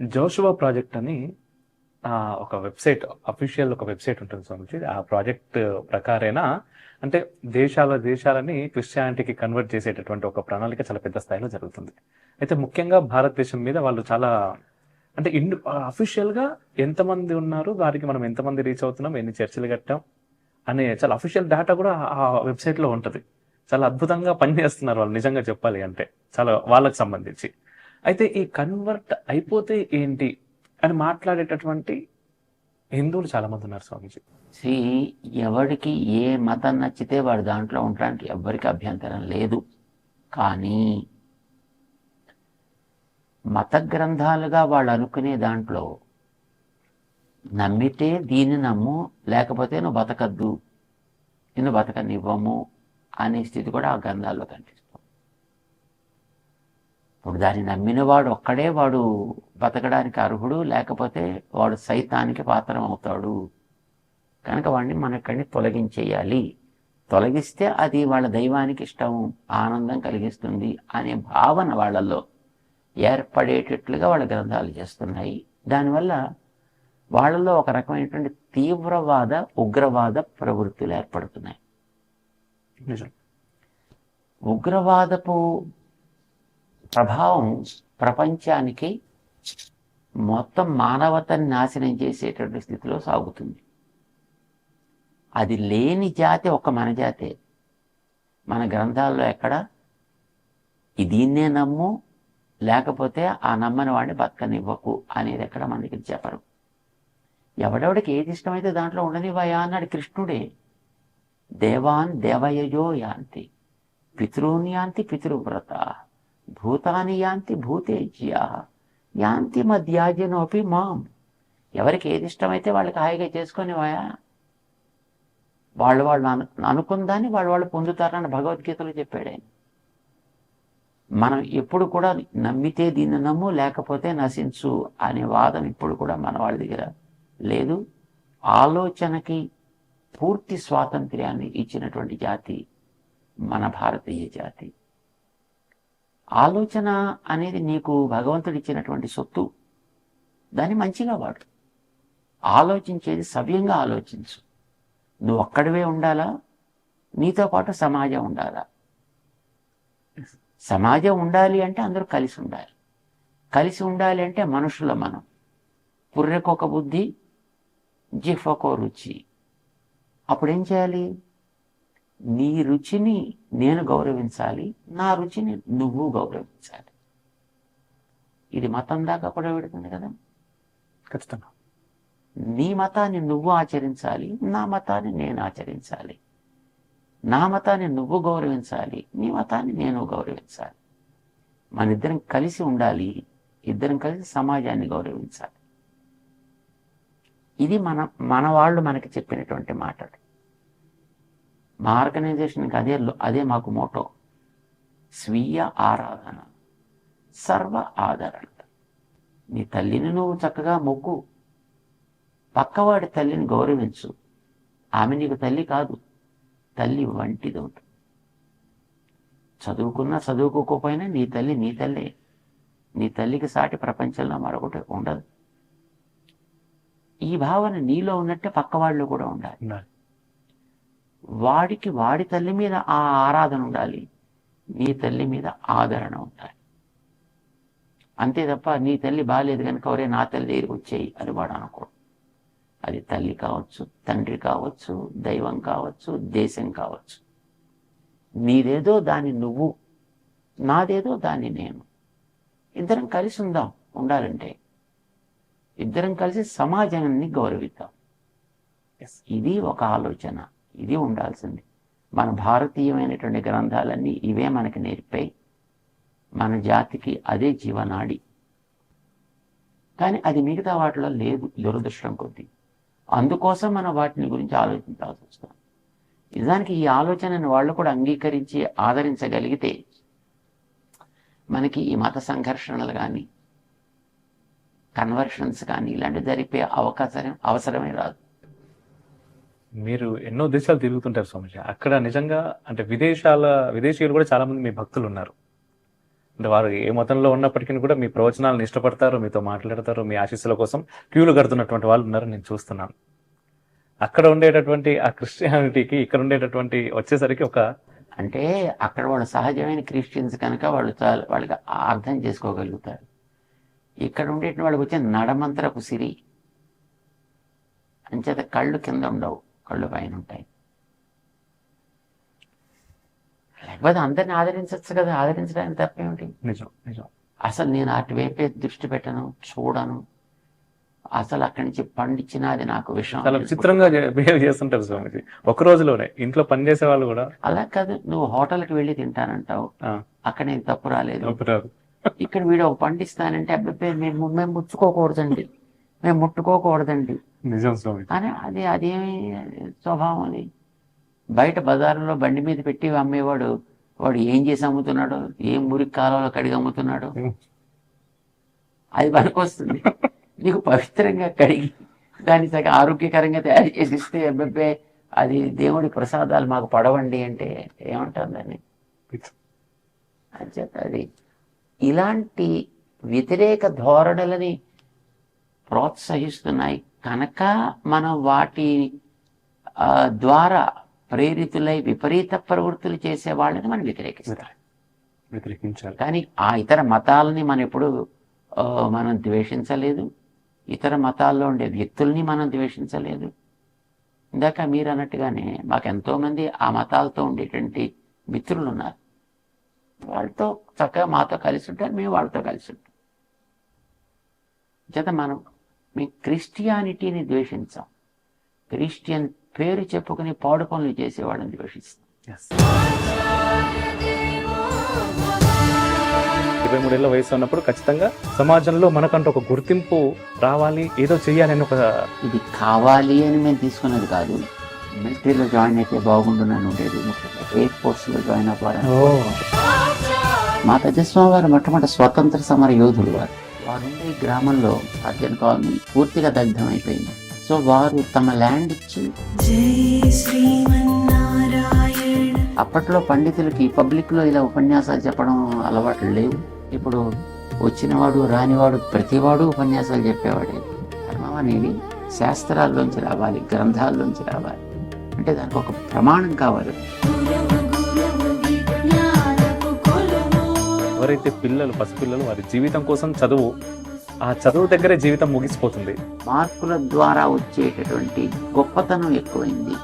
Joshua project అని ఆ, ఒక వెబ్సైట్ అఫీషియల్ ఒక వెబ్సైట్ ఉంటుంది స్వామిజీ. ఆ ప్రాజెక్ట్ ప్రకారేనా అంటే దేశాల దేశాలని క్రిస్టియానిటీకి కన్వర్ట్ చేసేటటువంటి ఒక ప్రణాళిక చాలా పెద్ద స్థాయిలో జరుగుతుంది. అయితే ముఖ్యంగా భారతదేశం మీద వాళ్ళు చాలా అంటే ఇండు అఫీషియల్గా ఎంతమంది ఉన్నారు వారికి మనం ఎంతమంది రీచ్ అవుతున్నాం ఎన్ని చర్చలు కట్టాం అనే చాలా అఫీషియల్ డేటా కూడా ఆ వెబ్సైట్లో ఉంటుంది. చాలా అద్భుతంగా పనిచేస్తున్నారు వాళ్ళు నిజంగా చెప్పాలి అంటే. చాలా వాళ్ళకి సంబంధించి. అయితే ఈ కన్వర్ట్ అయిపోతే ఏంటి అని మాట్లాడేటటువంటి హిందువులు చాలా మంది ఉన్నారు స్వామిజీ. శ్రీ ఏ మతం నచ్చితే వాడు దాంట్లో ఉండడానికి ఎవ్వరికి అభ్యంతరం లేదు. కానీ మత గ్రంథాలుగా వాళ్ళు అనుకునే దాంట్లో నమ్మితే దీన్ని నమ్ము లేకపోతే నువ్వు బతకద్దు నిన్ను బతకనివ్వము అనే స్థితి కూడా ఆ గ్రంథాల్లో కనిపిస్తుంది. ఇప్పుడు దాన్ని నమ్మిన వాడు ఒక్కడే వాడు బతకడానికి అర్హుడు లేకపోతే వాడు సైతానికి పాత్రం అవుతాడు. కనుక వాడిని మన ఇక్కడిని తొలగించేయాలి. తొలగిస్తే అది వాళ్ళ దైవానికి ఇష్టం ఆనందం కలిగిస్తుంది అనే భావన వాళ్ళల్లో ఏర్పడేటట్లుగా వాళ్ళ గ్రంథాలు చేస్తున్నాయి. దానివల్ల వాళ్ళలో ఒక రకమైనటువంటి తీవ్రవాద ఉగ్రవాద ప్రవృత్తులు ఏర్పడుతున్నాయి. ఉగ్రవాదపు ప్రభావం ప్రపంచానికి మొత్తం మానవతని నాశనం చేసేటువంటి స్థితిలో సాగుతుంది. అది లేని జాతి ఒక మన జాతే. మన గ్రంథాల్లో ఎక్కడ? దీన్నే నమ్ము లేకపోతే ఆ నమ్మని వాడిని బతకనివ్వకు అనేది ఎక్కడ మన దగ్గర చెప్పరు. ఎవడెవడికి ఏది ఇష్టమైతే దాంట్లో ఉండనివ్వయా అన్నాడు కృష్ణుడే. దేవాన్ దేవయజో యాంతి పితృన్ యాంతి పితృవ్రత భూతాని యాంతి భూతేజ్యా యాంతి మధ్యాజనోపి మాం. ఎవరికి ఏది ఇష్టమైతే వాళ్ళకి హాయిగా చేసుకొనివాయా వాళ్ళు వాళ్ళు అను అనుకుందాన్ని వాళ్ళు వాళ్ళు పొందుతారని భగవద్గీతలో చెప్పాడు ఆయన. మనం ఎప్పుడు కూడా నమ్మితే దీన్ని నమ్ము లేకపోతే నశించు అనే వాదం ఇప్పుడు కూడా మన వాళ్ళ దగ్గర లేదు. ఆలోచనకి పూర్తి స్వాతంత్ర్యాన్ని ఇచ్చినటువంటి జాతి మన భారతీయ జాతి. ఆలోచన అనేది నీకు భగవంతుడు ఇచ్చినటువంటి సొత్తు. దాన్ని మంచిగా వాడు. ఆలోచించేది సవ్యంగా ఆలోచించు. నువ్వు ఒక్కడివే ఉండాలా? నీతో పాటు సమాజం ఉండాలా? సమాజం ఉండాలి అంటే అందరూ కలిసి ఉండాలి. కలిసి ఉండాలి అంటే మనుషుల మనం. పుర్రెకొక బుద్ధి జిఫ్ఫకో రుచి. అప్పుడేం చేయాలి? నీ రుచిని నేను గౌరవించాలి నా రుచిని నువ్వు గౌరవించాలి. ఇది మతం దాకా కూడా పెడుతుంది కదా? ఖచ్చితంగా. నీ మతాన్ని నువ్వు ఆచరించాలి నా మతాన్ని నేను ఆచరించాలి. నా మతాన్ని నువ్వు గౌరవించాలి నీ మతాన్ని నేను గౌరవించాలి. మన ఇద్దరం కలిసి ఉండాలి ఇద్దరం కలిసి సమాజాన్ని గౌరవించాలి. ఇది మన మన వాళ్ళు మనకి చెప్పినటువంటి మాటలు. మా ఆర్గనైజేషన్కి అదే అదే మాకు మోటో. స్వీయ ఆరాధన. సర్వ ఆదరణ. నీ తల్లిని నువ్వు చక్కగా మొక్కు పక్కవాడి తల్లిని గౌరవించు. ఆమె నీకు తల్లి కాదు తల్లి వంటిది ఉంటుంది. చదువుకున్నా చదువుకోకపోయినా నీ తల్లి నీ తల్లే. నీ తల్లికి సాటి ప్రపంచంలో మరొకటి ఉండదు. ఈ భావన నీలో ఉన్నట్టే పక్కవాళ్ళు కూడా ఉండాలి. వాడికి వాడి తల్లి మీద ఆ ఆరాధన ఉండాలి. నీ తల్లి మీద ఆదరణ ఉండాలి. అంతే తప్ప నీ తల్లి బాగాలేదు కనుక ఒరే నా తల్లి దగ్గరికి వచ్చేయి అని వాడు అనుకోడు అది తల్లి కావచ్చు తండ్రి కావచ్చు దైవం కావచ్చు దేశం కావచ్చు. నీదేదో దాన్ని నువ్వు నాదేదో దాన్ని నేను. ఇద్దరం కలిసి ఉందాం ఉండాలంటే. ఇద్దరం కలిసి సమాజాన్ని గౌరవిద్దాం. ఇది ఒక ఆలోచన. ఇది ఉండాల్సింది. మన భారతీయమైనటువంటి గ్రంథాలన్నీ ఇవే మనకి నేర్పాయి. మన జాతికి అదే జీవనాడి. కానీ అది మిగతా వాటిలో లేదు దురదృష్టం కొద్దీ. అందుకోసం మనం వాటిని గురించి ఆలోచించాల్సి వస్తుంది. నిజానికి ఈ ఆలోచనను వాళ్ళు కూడా అంగీకరించి ఆదరించగలిగితే మనకి ఈ మత సంఘర్షణలు కానీ కన్వర్షన్స్ కానీ ఇలాంటివి జరిపే అవకాశం అవసరమే రాదు. మీరు ఎన్నో దేశాలు తిరుగుతుంటారు స్వామిజీ. అక్కడ నిజంగా అంటే విదేశాల విదేశీయులు కూడా చాలా మంది మీ భక్తులు ఉన్నారు. అంటే వారు ఏ మతంలో ఉన్నప్పటికీ కూడా మీ ప్రవచనాలను ఇష్టపడతారు మీతో మాట్లాడతారు మీ ఆశీస్సుల కోసం క్యూలు కడుతున్నటువంటి వాళ్ళు ఉన్నారు నేను చూస్తున్నాను. అక్కడ ఉండేటటువంటి ఆ క్రిస్టియానిటీకి ఇక్కడ ఉండేటటువంటి వచ్చేసరికి ఒక అంటే అక్కడ వాళ్ళు సహజమైన క్రిస్టియన్స్ కనుక వాళ్ళు చాలా వాళ్ళకి అర్థం చేసుకోగలుగుతారు. ఇక్కడ ఉండేటి వాళ్ళకి వచ్చే నడమంత్ర సిరి అంచేత కళ్ళు కింద ఉండవు. కళ్ళు పైన ఉంటాయి. లేకపోతే అందరిని ఆదరించవచ్చు కదా ఆదరించడానికి తప్పేమిటి? నిజం నిజం. అసలు నేను అటువైపే దృష్టి పెట్టను చూడను. అసలు అక్కడి నుంచి పండించినది నాకు విషయం చాలా విచిత్రంగా బిహేవ్ చేస్తుంటారు స్వామిజీ. ఒక రోజులోనే ఇంట్లో పనిచేసే వాళ్ళు కూడా అలా కాదు నువ్వు హోటల్కి వెళ్ళి తింటానంటావు. అక్కడ నేను తప్పు రాలేదు. ఇక్కడ వీడు ఒక పండిస్తానంటే అబ్బాయి మేము మేము ముచ్చుకోకూడదండి. మేము ముట్టుకోకూడదండి. నిజం స్వామి. అని అది అదేమి స్వభావం అది. బయట బజార్లో బండి మీద పెట్టి అమ్మేవాడు వాడు ఏం చేసి అమ్ముతున్నాడు ఏం మురికి కాలంలో కడిగి అమ్ముతున్నాడు? అది పనికొస్తుంది నీకు పవిత్రంగా కడిగి దాన్ని సగం ఆరోగ్యకరంగా తయారు చేసి ఇస్తే అబ్బాయి అది దేవుడి ప్రసాదాలు మాకు పడవండి అంటే ఏమంటారు దాన్ని? అంచేత అది. ఇలాంటి వ్యతిరేక ధోరణులని ప్రోత్సహిస్తున్నాయి. కనుక మనం వాటి ద్వారా ప్రేరితులై విపరీత ప్రవృత్తులు చేసే వాళ్ళని మనం వ్యతిరేకిస్తాం. వ్యతిరేకించాలి. కానీ ఆ ఇతర మతాలని మనం ఎప్పుడు మనం ద్వేషించలేదు. ఇతర మతాల్లో ఉండే వ్యక్తుల్ని మనం ద్వేషించలేదు. ఇందాక మీరు అన్నట్టుగానే మాకు ఎంతోమంది ఆ మతాలతో ఉండేటువంటి మిత్రులు ఉన్నారు వాళ్ళతో చక్కగా మాతో కలిసి ఉంటారు మేము వాళ్ళతో కలిసి ఉంటాం. చేత మనం మీ క్రిస్టియానిటీని ద్వేషించాం. క్రిస్టియన్ పేరు చెప్పుకుని పాడు పనులు చేసేవాళ్ళని ద్వేషిస్తాం. ఇరవై మూడేళ్ళ వయసు ఉన్నప్పుడు ఖచ్చితంగా సమాజంలో మనకంటూ ఒక గుర్తింపు రావాలి ఏదో చెయ్యాలి అని ఒక ఇది కావాలి అని మేము తీసుకున్నది కాదు. మిలిటరీలో జాయిన్ అయితే బాగుండునని ఉండేది. ఎయిర్ ఫోర్స్లో జాయిన్ అవ్వాలని మా పెద్దస్వామి వారు మొట్టమొదటి స్వతంత్ర సమర యోధులు వారు. వారు ఉండే ఈ గ్రామంలో అర్జున్ కాలనీ పూర్తిగా దగ్ధమైపోయింది. సో వారు తమ ల్యాండ్ ఇచ్చి అప్పట్లో పండితులకి పబ్లిక్లో ఇలా ఉపన్యాసాలు చెప్పడం అలవాట్లు లేవు. ఇప్పుడు వచ్చినవాడు రానివాడు ప్రతివాడు ఉపన్యాసాలు చెప్పేవాడే. ధర్మం అనేది శాస్త్రాల్లోంచి రావాలి గ్రంథాల్లోంచి రావాలి. అంటే దానికి ఒక ప్రమాణం కావాలి. ఎవరైతే పిల్లలు పసిపిల్లలు వారి జీవితం కోసం చదువు ఆ చదువు దగ్గరే జీవితం ముగిసిపోతుంది. మార్పుల ద్వారా వచ్చేటటువంటి గొప్పతనం ఎక్కువైంది.